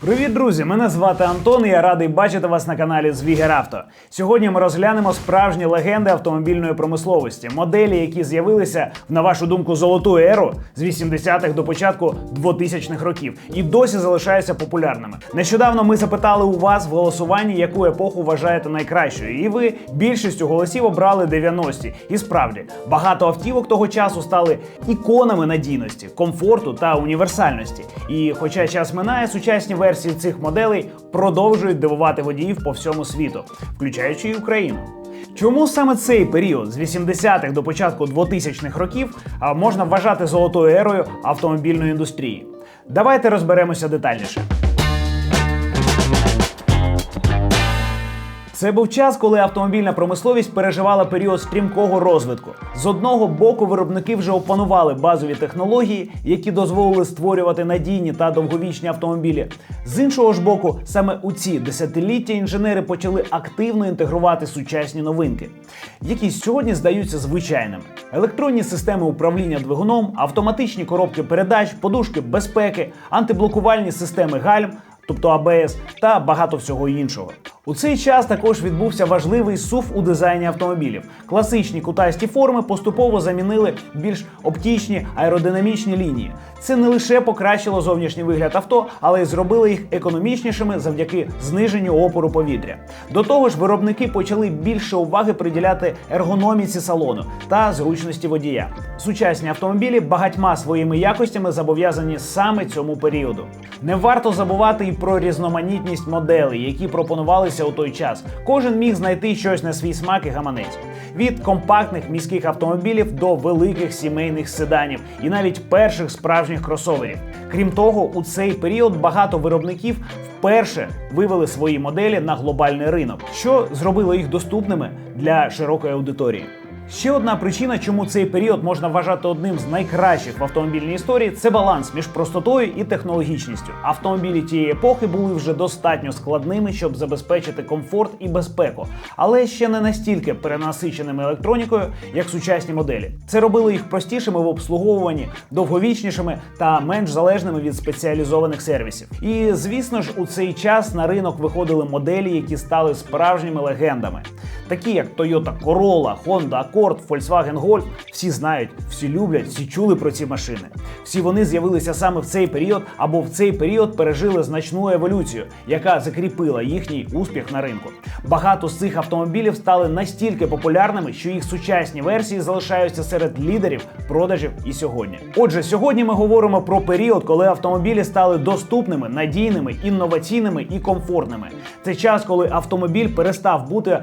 Привіт, друзі! Мене звати Антон. і Я радий бачити вас на каналі Звігер Авто. Сьогодні ми розглянемо справжні легенди автомобільної промисловості, моделі, які з'явилися на вашу думку золоту еру з 80-х до початку 2000-х років, і досі залишаються популярними. Нещодавно ми запитали у вас в голосуванні, яку епоху вважаєте найкращою, і ви більшістю голосів обрали 90-ті. І справді багато автівок того часу стали іконами надійності, комфорту та універсальності. І хоча час минає, сучасні версії цих моделей продовжують дивувати водіїв по всьому світу, включаючи і Україну. Чому саме цей період з 80-х до початку 2000-х років можна вважати золотою ерою автомобільної індустрії? Давайте розберемося детальніше. Це був час, коли автомобільна промисловість переживала період стрімкого розвитку. З одного боку, виробники вже опанували базові технології, які дозволили створювати надійні та довговічні автомобілі. З іншого ж боку, саме у ці десятиліття інженери почали активно інтегрувати сучасні новинки, які сьогодні здаються звичайними: електронні системи управління двигуном, автоматичні коробки передач, подушки безпеки, антиблокувальні системи гальм тобто АБС, та багато всього іншого. У цей час також відбувся важливий сув у дизайні автомобілів. Класичні кутасті форми поступово замінили більш оптічні аеродинамічні лінії. Це не лише покращило зовнішній вигляд авто, але й зробило їх економічнішими завдяки зниженню опору повітря. До того ж, виробники почали більше уваги приділяти ергономіці салону та зручності водія. Сучасні автомобілі багатьма своїми якостями зобов'язані саме цьому періоду. Не варто забувати і про різноманітність моделей, які пропонувалися у той час. Кожен міг знайти щось на свій смак і гаманець. Від компактних міських автомобілів до великих сімейних седанів і навіть перших справжніх кросоверів. Крім того, у цей період багато виробників вперше вивели свої моделі на глобальний ринок, що зробило їх доступними для широкої аудиторії. Ще одна причина, чому цей період можна вважати одним з найкращих в автомобільній історії, це баланс між простотою і технологічністю. Автомобілі тієї епохи були вже достатньо складними, щоб забезпечити комфорт і безпеку, але ще не настільки перенасиченими електронікою, як сучасні моделі. Це робило їх простішими в обслуговуванні, довговічнішими та менш залежними від спеціалізованих сервісів. І звісно ж, у цей час на ринок виходили моделі, які стали справжніми легендами, такі як Toyota Corolla, Honda Accord, Volkswagen Golf. Всі знають, всі люблять, всі чули про ці машини. Всі вони з'явилися саме в цей період або в цей період пережили значну еволюцію, яка закріпила їхній успіх на ринку. Багато з цих автомобілів стали настільки популярними, що їх сучасні версії залишаються серед лідерів продажів і сьогодні. Отже, сьогодні ми говоримо про період, коли автомобілі стали доступними, надійними, інноваційними і комфортними. Це час, коли автомобіль перестав бути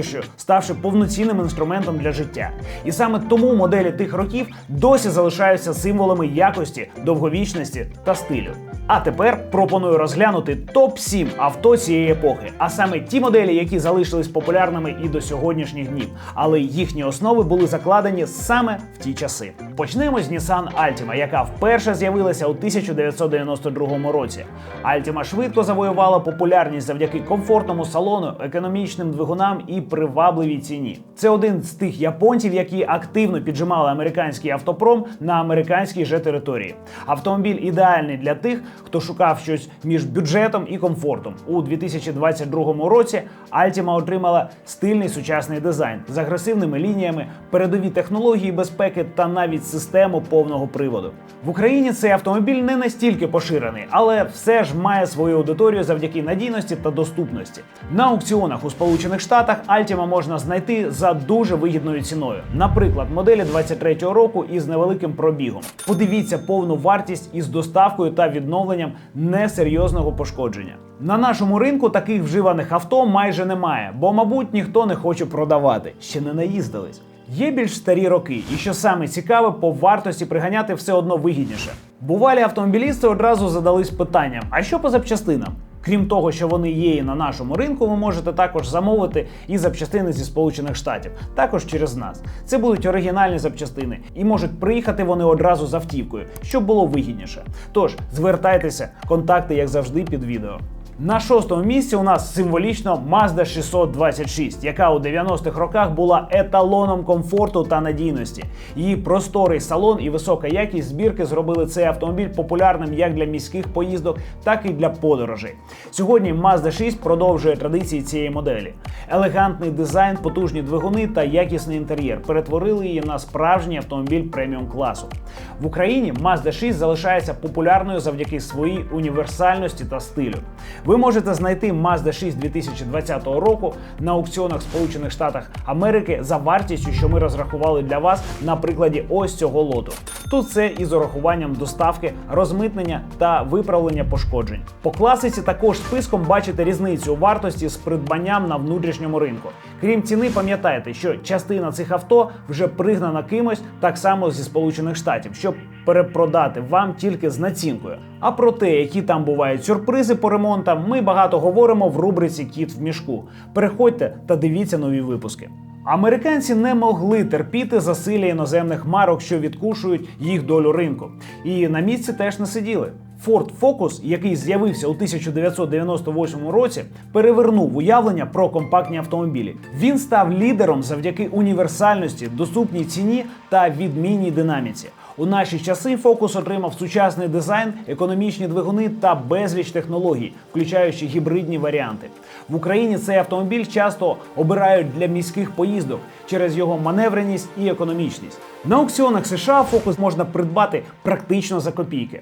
розкішю, ставши повноцінним інструментом для життя. І саме тому моделі тих років досі залишаються символами якості, довговічності та стилю. А тепер пропоную розглянути топ 7 авто цієї епохи, а саме ті моделі, які залишились популярними і до сьогоднішніх днів, але їхні основи були закладені саме в ті часи. Почнемо з Nissan Altima, яка вперше з'явилася у 1992 році. Altima швидко завоювала популярність завдяки комфортному салону, економічним двигунам і привабливій ціні. Це один з тих японців, які активно піджимали американський автопром на американській же території. Автомобіль ідеальний для тих, хто шукав щось між бюджетом і комфортом. У 2022 році Altima отримала стильний сучасний дизайн з агресивними лініями, передові технології безпеки та навіть систему повного приводу. В Україні цей автомобіль не настільки поширений, але все ж має свою аудиторію завдяки надійності та доступності. На аукціонах у Сполучених Штатах Altima можна знайти за дуже вигідною ціною. Наприклад, моделі 23-го року із невеликим пробігом. Подивіться повну вартість із доставкою та відновленням несерйозного пошкодження. На нашому ринку таких вживаних авто майже немає, бо, мабуть, ніхто не хоче продавати, ще не наїздились. Є більш старі роки, і що саме цікаве, по вартості приганяти все одно вигідніше. Бувалі автомобілісти одразу задались питанням: а що по запчастинам? Крім того, що вони є і на нашому ринку, ви можете також замовити і запчастини зі Сполучених Штатів, також через нас. Це будуть оригінальні запчастини, і можуть приїхати вони одразу з автівкою, щоб було вигідніше. Тож звертайтеся, контакти, як завжди, під відео. На шостому місці у нас символічно Mazda 626, яка у 90-х роках була еталоном комфорту та надійності. Її просторий салон і висока якість збірки зробили цей автомобіль популярним як для міських поїздок, так і для подорожей. Сьогодні Mazda 6 продовжує традиції цієї моделі. Елегантний дизайн, потужні двигуни та якісний інтер'єр перетворили її на справжній автомобіль преміум класу. В Україні Mazda 6 залишається популярною завдяки своїй універсальності та стилю. Ви можете знайти Mazda 6 2020 року на аукціонах Сполучених Штатах Америки за вартістю, що ми розрахували для вас на прикладі ось цього лоту. Тут це із урахуванням доставки, розмитнення та виправлення пошкоджень. По класиці також списком бачите різницю вартості з придбанням на внутрішньому ринку. Крім ціни, пам'ятайте, що частина цих авто вже пригнана кимось так само зі Сполучених Штатів, щоб перепродати вам тільки з націнкою. А про те, які там бувають сюрпризи по ремонтам, ми багато говоримо в рубриці Кіт в мішку. Переходьте та дивіться нові випуски. Американці не могли терпіти засилля іноземних марок, що відкушують їх долю ринку, і на місці теж не сиділи. Ford Focus, який з'явився у 1998 році, перевернув уявлення про компактні автомобілі. Він став лідером завдяки універсальності, доступній ціні та відмінній динаміці. У наші часи Focus отримав сучасний дизайн, економічні двигуни та безліч технологій, включаючи гібридні варіанти. В Україні цей автомобіль часто обирають для міських поїздок через його маневреність і економічність. На аукціонах США Focus можна придбати практично за копійки.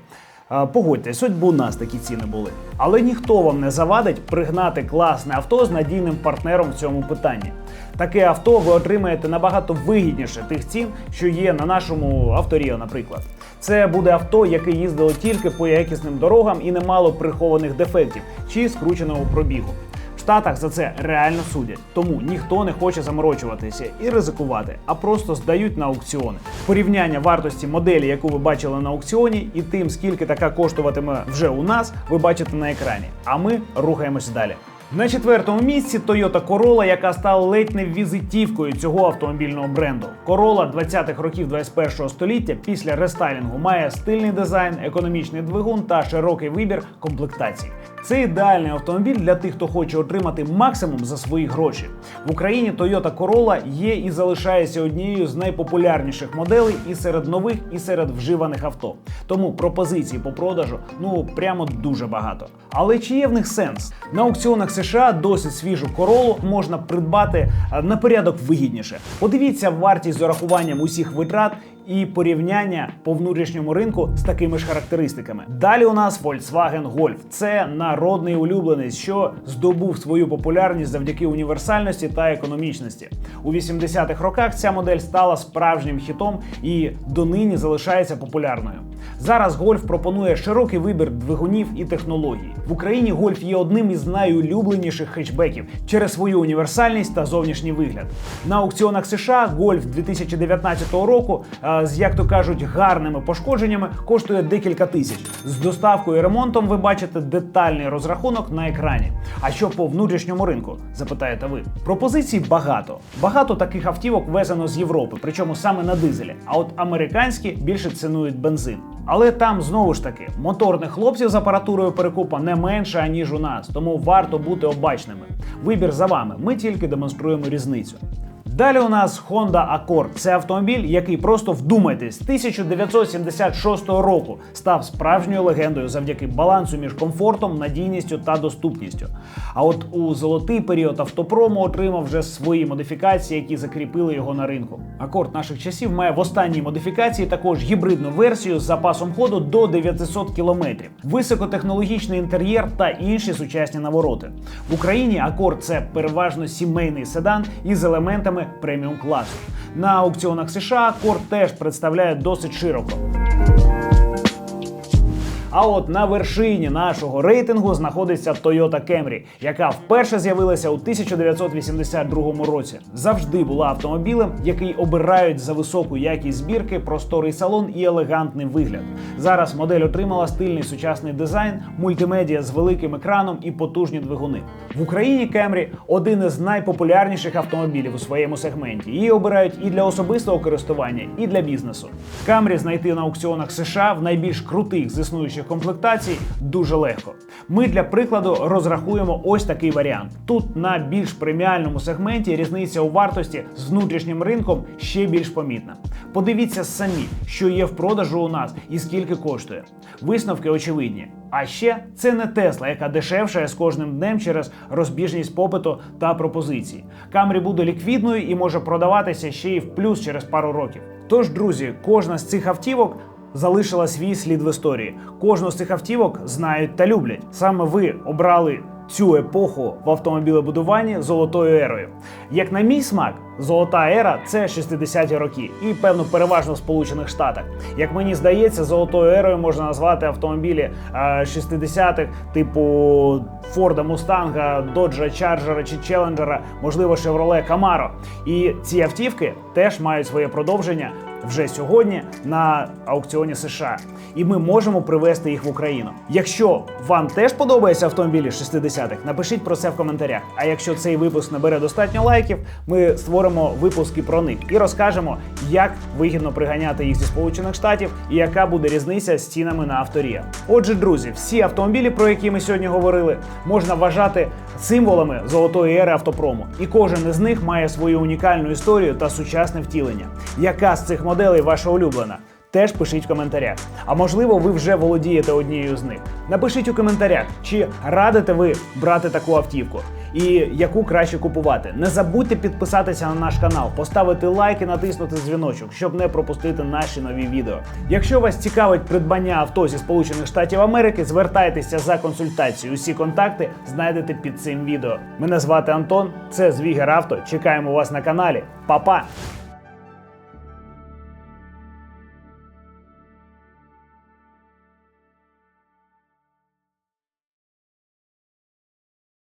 Хоч би у нас такі ціни були. Але ніхто вам не завадить пригнати класне авто з надійним партнером в цьому питанні. Таке авто ви отримаєте набагато вигідніше тих цін, що є на нашому авторіо, наприклад. Це буде авто, яке їздило тільки по якісним дорогам і не мало прихованих дефектів чи скрученого пробігу. В Штатах за це реально судять, тому ніхто не хоче заморочуватися і ризикувати, а просто здають на аукціони. Порівняння вартості моделі, яку ви бачили на аукціоні, і тим, скільки така коштуватиме вже у нас, ви бачите на екрані. А ми рухаємось далі. На четвертому місці Toyota Corolla, яка стала ледь не візитівкою цього автомобільного бренду. Corolla 20-х років 21-го століття після рестайлінгу має стильний дизайн, економічний двигун та широкий вибір комплектацій. Це ідеальний автомобіль для тих, хто хоче отримати максимум за свої гроші. В Україні Toyota Corolla є і залишається однією з найпопулярніших моделей і серед нових, і серед вживаних авто. Тому пропозицій по продажу ну прямо дуже багато. Але чи є в них сенс? На аукціонах США досить свіжу королу можна придбати е, на порядок вигідніше. Подивіться вартість з урахуванням усіх витрат і порівняння по внутрішньому ринку з такими ж характеристиками. Далі у нас Volkswagen Golf. Це народний улюбленець, що здобув свою популярність завдяки універсальності та економічності. У 80-х роках ця модель стала справжнім хітом і донині залишається популярною. Зараз Golf пропонує широкий вибір двигунів і технологій. В Україні Golf є одним із найулюбленіших хетчбеків через свою універсальність та зовнішній вигляд. На аукціонах США Golf 2019 року е, з, як то кажуть, гарними пошкодженнями коштує декілька тисяч. З доставкою і ремонтом ви бачите детальний розрахунок на екрані. А що по внутрішньому ринку? Запитаєте ви. Пропозицій багато. Багато таких автівок везено з Європи, причому саме на дизелі. А от американські більше цінують бензин. Але там знову ж таки моторних хлопців з апаратурою перекупа не менше аніж у нас, тому варто бути обачними. Вибір за вами. Ми тільки демонструємо різницю. Далі у нас Honda Accord. Це автомобіль, який просто вдумайтесь, 1976 року став справжньою легендою завдяки балансу між комфортом, надійністю та доступністю. А от у золотий період автопрому отримав вже свої модифікації, які закріпили його на ринку. Акорд наших часів має в останній модифікації також гібридну версію з запасом ходу до 900 км, високотехнологічний інтер'єр та інші сучасні навороти. В Україні Акорд це переважно сімейний седан із елементами преміум класу. На аукціонах США Акорд теж представляє досить широко. А от на вершині нашого рейтингу знаходиться Toyota Camry, яка вперше з'явилася у 1982 році. Завжди була автомобілем, який обирають за високу якість збірки, просторий салон і елегантний вигляд. Зараз модель отримала стильний сучасний дизайн, мультимедіа з великим екраном і потужні двигуни. В Україні Camry – один із найпопулярніших автомобілів у своєму сегменті. Її обирають і для особистого користування, і для бізнесу. Camry знайти на аукціонах США в найбільш крутих з існуючих комплектацій дуже легко. Ми для прикладу розрахуємо ось такий варіант. Тут на більш преміальному сегменті різниця у вартості з внутрішнім ринком ще більш помітна. Подивіться самі, що є в продажу у нас і скільки коштує. Висновки очевидні. А ще це не Тесла, яка дешевшає з кожним днем через розбіжність попиту та пропозиції. Камрі буде ліквідною і може продаватися ще й в плюс через пару років. Тож, друзі, кожна з цих автівок залишила свій слід в історії. Кожну з цих автівок знають та люблять. Саме ви обрали цю епоху в автомобілебудуванні золотою ерою. Як на мій смак, золота ера це 60-ті роки, і певно переважно в Сполучених Штатах. Як мені здається, золотою ерою можна назвати автомобілі е, 60-х, типу Форда Мустанга, Доджа Чарджера чи Челенджера, можливо, Chevrolet Camaro. І ці автівки теж мають своє продовження вже сьогодні на аукціоні США, і ми можемо привезти їх в Україну. Якщо вам теж подобаються автомобілі 60-х, напишіть про це в коментарях. А якщо цей випуск набере достатньо лайків, ми створимо випуски про них і розкажемо, як вигідно приганяти їх зі сполучених штатів і яка буде різниця з цінами на авторія. Отже, друзі, всі автомобілі, про які ми сьогодні говорили, можна вважати символами золотої ери автопрому, і кожен із них має свою унікальну історію та сучасне втілення. Яка з цих моделей ваша улюблена? Теж пишіть в коментарях. А можливо, ви вже володієте однією з них. Напишіть у коментарях, чи радите ви брати таку автівку і яку краще купувати. Не забудьте підписатися на наш канал, поставити лайк і натиснути дзвіночок, щоб не пропустити наші нові відео. Якщо вас цікавить придбання авто зі Сполучених Штатів Америки, звертайтеся за консультацією. Усі контакти знайдете під цим відео. Мене звати Антон, це Звігер Авто. Чекаємо вас на каналі. Па-па!